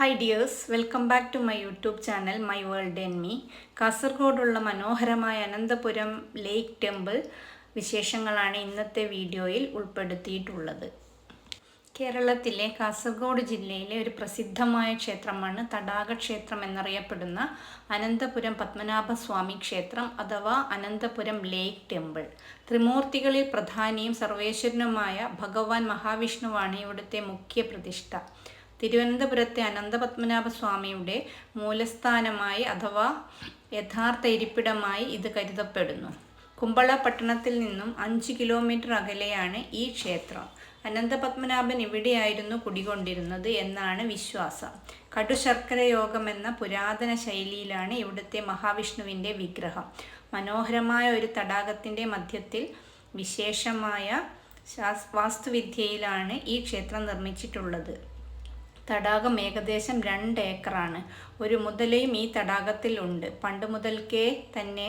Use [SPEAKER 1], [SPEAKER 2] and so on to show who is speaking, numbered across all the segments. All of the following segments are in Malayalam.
[SPEAKER 1] Hi dears welcome back to my YouTube channel my world N me കാസർഗോഡുള്ള മനോഹരമായ അനന്തപുരം ലേക്ക് ടെമ്പിൾ വിശേഷങ്ങളാണ് ഇന്നത്തെ വീഡിയോയിൽ ഉൾപ്പെടുത്തിയിട്ടുള്ളത്. കേരളത്തിലെ കാസർഗോഡ് ജില്ലയിലെ ഒരു പ്രസിദ്ധമായ ക്ഷേത്രമാണ് തടാകക്ഷേത്രം എന്നറിയപ്പെടുന്ന അനന്തപുരം പത്മനാഭസ്വാമി ക്ഷേത്രം അഥവാ അനന്തപുരം ലേക്ക് ടെമ്പിൾ ത്രിമൂർത്തികളിൽ പ്രധാനിയും സർവേശ്വരനുമായ ഭഗവാൻ മഹാവിഷ്ണുവാണ് ഇവിടുത്തെ മുഖ്യ പ്രതിഷ്ഠ. തിരുവനന്തപുരത്തെ അനന്തപത്മനാഭ സ്വാമിയുടെ മൂലസ്ഥാനമായി അഥവാ യഥാർത്ഥ ഇരിപ്പിടമായി ഇത് കരുതപ്പെടുന്നു. കുമ്പള പട്ടണത്തിൽ നിന്നും അഞ്ച് കിലോമീറ്റർ അകലെയാണ് ഈ ക്ഷേത്രം. അനന്തപത്മനാഭൻ ഇവിടെയായിരുന്നു കുടികൊണ്ടിരുന്നത് എന്നാണ് വിശ്വാസം. കടുശർക്കര യോഗം എന്ന പുരാതന ശൈലിയിലാണ് ഇവിടുത്തെ മഹാവിഷ്ണുവിന്റെ വിഗ്രഹം. മനോഹരമായ ഒരു തടാകത്തിന്റെ മധ്യത്തിൽ വിശേഷമായ വാസ്തുവിദ്യയിലാണ് ഈ ക്ഷേത്രം നിർമ്മിച്ചിട്ടുള്ളത്. തടാകം ഏകദേശം രണ്ട് ഏക്കറാണ്. ഒരു മുതലയും ഈ തടാകത്തിലുണ്ട് പണ്ട് മുതൽക്കേ തന്നെ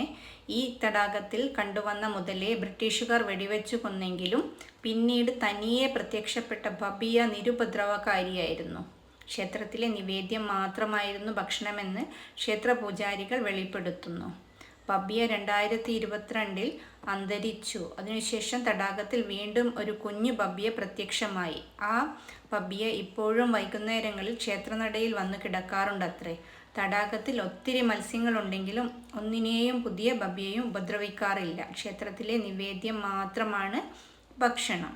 [SPEAKER 1] ഈ തടാകത്തിൽ കണ്ടുവന്ന മുതലയെ ബ്രിട്ടീഷുകാർ വെടിവെച്ചു കൊന്നെങ്കിലും പിന്നീട് തനിയെ പ്രത്യക്ഷപ്പെട്ട ബബിയ നിരുപദ്രവകാരിയായിരുന്നു. ക്ഷേത്രത്തിലെ നിവേദ്യം മാത്രമായിരുന്നു ഭക്ഷണമെന്ന് ക്ഷേത്ര പൂജാരികൾ വെളിപ്പെടുത്തുന്നു. ബബിയ രണ്ടായിരത്തി ഇരുപത്തിരണ്ടിൽ അന്തരിച്ചു. അതിനുശേഷം തടാകത്തിൽ വീണ്ടും ഒരു കുഞ്ഞു ബബിയ പ്രത്യക്ഷമായി. ആ ബബിയ ഇപ്പോഴും വൈകുന്നേരങ്ങളിൽ ക്ഷേത്രനടയിൽ വന്ന് കിടക്കാറുണ്ടത്രേ. തടാകത്തിൽ ഒത്തിരി മത്സ്യങ്ങളുണ്ടെങ്കിലും ഒന്നിനെയും പുതിയ ബബിയെയും ഉപദ്രവിക്കാറില്ല. ക്ഷേത്രത്തിലെ നിവേദ്യം മാത്രമാണ് ഭക്ഷണം.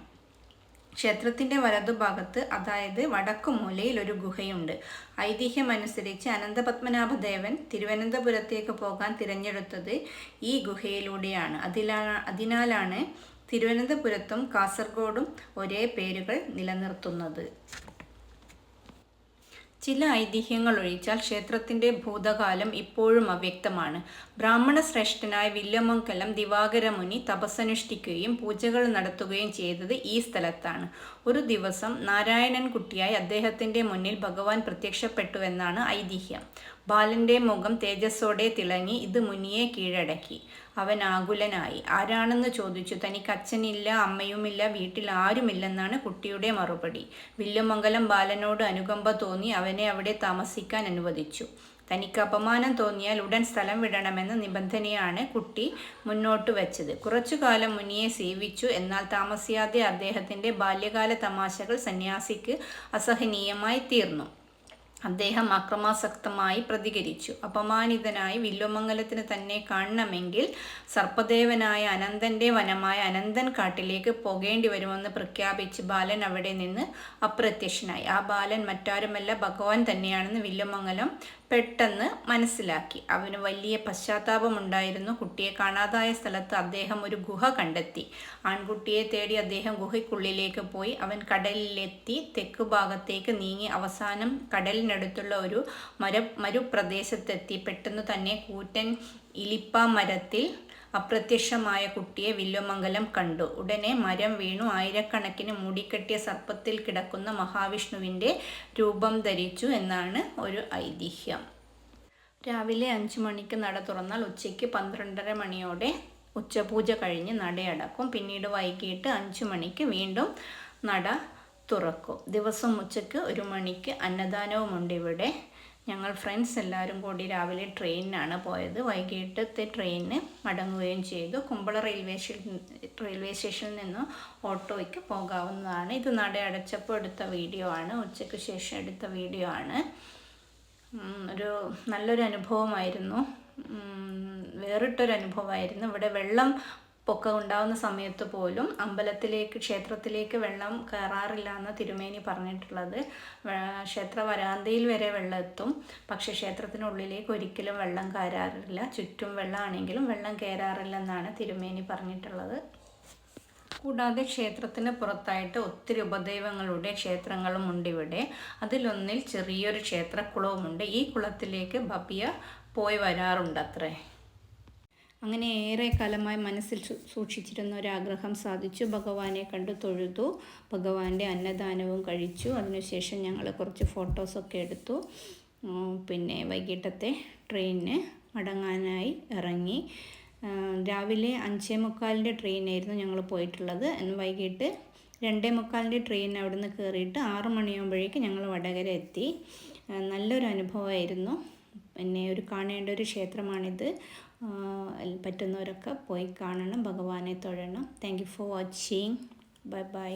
[SPEAKER 1] ക്ഷേത്രത്തിന്റെ വലതുഭാഗത്ത് അതായത് വടക്കു മൂലയിൽ ഒരു ഗുഹയുണ്ട്. ഐതിഹ്യമനുസരിച്ച് അനന്തപത്മനാഭദേവൻ തിരുവനന്തപുരത്തേക്ക് പോകാൻ തിരഞ്ഞെടുത്തത് ഈ ഗുഹയിലൂടെയാണ്. അതിലാണ് അതിനാലാണ് തിരുവനന്തപുരത്തും കാസർഗോഡും ഒരേ പേരുകൾ നിലനിർത്തുന്നത്. ചില ഐതിഹ്യങ്ങൾ ഒഴിച്ചാൽ ക്ഷേത്രത്തിന്റെ ഭൂതകാലം ഇപ്പോഴും അവ്യക്തമാണ്. ബ്രാഹ്മണ ശ്രേഷ്ഠനായ വില്യമംഗലം ദിവാകരമുനി തപസ്സനുഷ്ഠിക്കുകയും പൂജകൾ നടത്തുകയും ചെയ്തത് ഈ സ്ഥലത്താണ്. ഒരു ദിവസം നാരായണൻ കുട്ടിയായി അദ്ദേഹത്തിന്റെ മുന്നിൽ ഭഗവാൻ പ്രത്യക്ഷപ്പെട്ടുവെന്നാണ് ഐതിഹ്യം. ബാലന്റെ മുഖം തേജസ്സോടെ തിളങ്ങി ഇത് മുനിയെ കീഴടക്കി. അവൻ ആകുലനായി. ആരാണെന്ന് ചോദിച്ചു. തനിക്ക് അച്ഛനില്ല അമ്മയുമില്ല വീട്ടിൽ ആരുമില്ലെന്നാണ് കുട്ടിയുടെ മറുപടി. വില്ലുമംഗലം ബാലനോട് അനുകമ്പ തോന്നി അവനെ അവിടെ താമസിക്കാൻ അനുവദിച്ചു. തനിക്ക് അപമാനം തോന്നിയാൽ ഉടൻ സ്ഥലം വിടണമെന്ന നിബന്ധനയാണ് കുട്ടി മുന്നോട്ട് വെച്ചത്. കുറച്ചു കാലം മുനിയെ സേവിച്ചു. എന്നാൽ താമസിയാതെ അദ്ദേഹത്തിന്റെ ബാല്യകാല തമാശകൾ സന്യാസിക്ക് അസഹനീയമായി തീർന്നു. അദ്ദേഹം അക്രമാസക്തമായി പ്രതികരിച്ചു. അപമാനിതനായി വില്ലുമംഗലത്തിന് തന്നെ കാണണമെങ്കിൽ സർപ്പദേവനായ അനന്തന്റെ വനമായ അനന്തൻ കാട്ടിലേക്ക് പോകേണ്ടി വരുമെന്ന് പ്രഖ്യാപിച്ച് ബാലൻ അവിടെ നിന്ന് അപ്രത്യക്ഷനായി. ആ ബാലൻ മറ്റാരുമല്ല ഭഗവാൻ തന്നെയാണെന്ന് വില്ലുമംഗലം പെട്ടെന്ന് മനസ്സിലാക്കി. അവന് വലിയ പശ്ചാത്താപമുണ്ടായിരുന്നു. കുട്ടിയെ കാണാതായ സ്ഥലത്ത് അദ്ദേഹം ഒരു ഗുഹ കണ്ടെത്തി. ആൺകുട്ടിയെ തേടി അദ്ദേഹം ഗുഹയ്ക്കുള്ളിലേക്ക് പോയി. അവൻ കടലിലെത്തി തെക്ക് ഭാഗത്തേക്ക് നീങ്ങി അവസാനം കടലിനടുത്തുള്ള ഒരു മര മരുപ്രദേശത്തെത്തി. പെട്ടെന്ന് തന്നെ കൂറ്റൻ ഇലിപ്പ മരത്തിൽ അപ്രത്യക്ഷമായ കുട്ടിയെ വില്ലുമംഗലം കണ്ടു. ഉടനെ മരം വീണു. ആയിരക്കണക്കിന് മൂടിക്കെട്ടിയ സർപ്പത്തിൽ കിടക്കുന്ന മഹാവിഷ്ണുവിന്റെ രൂപം ധരിച്ചു എന്നാണ് ഒരു ഐതിഹ്യം. രാവിലെ അഞ്ച് മണിക്ക് നട തുറന്നാൽ ഉച്ചയ്ക്ക് പന്ത്രണ്ടര മണിയോടെ ഉച്ചപൂജ കഴിഞ്ഞ് നടയടക്കും. പിന്നീട് വൈകിട്ട് അഞ്ച് മണിക്ക് വീണ്ടും നട തുറക്കും. ദിവസം ഉച്ചയ്ക്ക് ഒരു മണിക്ക് അന്നദാനവുമുണ്ട് ഇവിടെ. ഞങ്ങൾ ഫ്രണ്ട്സ് എല്ലാവരും കൂടി രാവിലെ ട്രെയിനിനാണ് പോയത്. വൈകിട്ടത്തെ ട്രെയിനിന് മടങ്ങുകയും ചെയ്തു. കുമ്പള റെയിൽവേ റെയിൽവേ സ്റ്റേഷനിൽ നിന്ന് ഓട്ടോയ്ക്ക് പോകാവുന്നതാണ്. ഇത് നട അടച്ചപ്പോൾ എടുത്ത വീഡിയോ ആണ്. ഉച്ചയ്ക്ക് ശേഷം എടുത്ത വീഡിയോ ആണ്. ഒരു നല്ലൊരു അനുഭവമായിരുന്നു. വേറിട്ടൊരു അനുഭവമായിരുന്നു. ഇവിടെ വെള്ളം പൊക്കം ഉണ്ടാവുന്ന സമയത്ത് പോലും അമ്പലത്തിലേക്ക് ക്ഷേത്രത്തിലേക്ക് വെള്ളം കയറാറില്ല എന്ന് തിരുമേനി പറഞ്ഞിട്ടുള്ളത്. ക്ഷേത്ര വരാന്തയിൽ വരെ വെള്ളം എത്തും. പക്ഷെ ക്ഷേത്രത്തിനുള്ളിലേക്ക് ഒരിക്കലും വെള്ളം കയറാറില്ല. ചുറ്റും വെള്ളമാണെങ്കിലും വെള്ളം കയറാറില്ലെന്നാണ് തിരുമേനി പറഞ്ഞിട്ടുള്ളത്. കൂടാതെ ക്ഷേത്രത്തിന് പുറത്തായിട്ട് ഒത്തിരി ഉപദൈവങ്ങളുടെ ക്ഷേത്രങ്ങളും ഉണ്ട് ഇവിടെ അതിലൊന്നിൽ ചെറിയൊരു ക്ഷേത്രക്കുളവുമുണ്ട്. ഈ കുളത്തിലേക്ക് ബബിയ പോയി വരാറുണ്ട് അത്രേ അങ്ങനെ ഏറെ കാലമായി മനസ്സിൽ സൂക്ഷിച്ചിരുന്ന ഒരാഗ്രഹം സാധിച്ചു. ഭഗവാനെ കണ്ടു തൊഴുതു. ഭഗവാന്റെ അന്നദാനവും കഴിച്ചു. അതിനുശേഷം ഞങ്ങൾ കുറച്ച് ഫോട്ടോസൊക്കെ എടുത്തു. പിന്നെ വൈകിട്ടത്തെ ട്രെയിനിന് മടങ്ങാനായി ഇറങ്ങി. രാവിലെ അഞ്ചേ മുക്കാലിന്റെ ട്രെയിനായിരുന്നു ഞങ്ങൾ പോയിട്ടുള്ളത്. വൈകിട്ട് രണ്ടേ മുക്കാലിന്റെ ട്രെയിൻ അവിടെ നിന്ന് കയറിയിട്ട് ആറ് മണിയാകുമ്പോഴേക്ക് ഞങ്ങൾ വടകര എത്തി. നല്ലൊരു അനുഭവമായിരുന്നു. പിന്നെ ഒരു കാണേണ്ട ഒരു ക്ഷേത്രമാണിത്. പറ്റുന്നവരൊക്കെ പോയി കാണണം ഭഗവാനെ തൊഴണം. Thank you for watching bye bye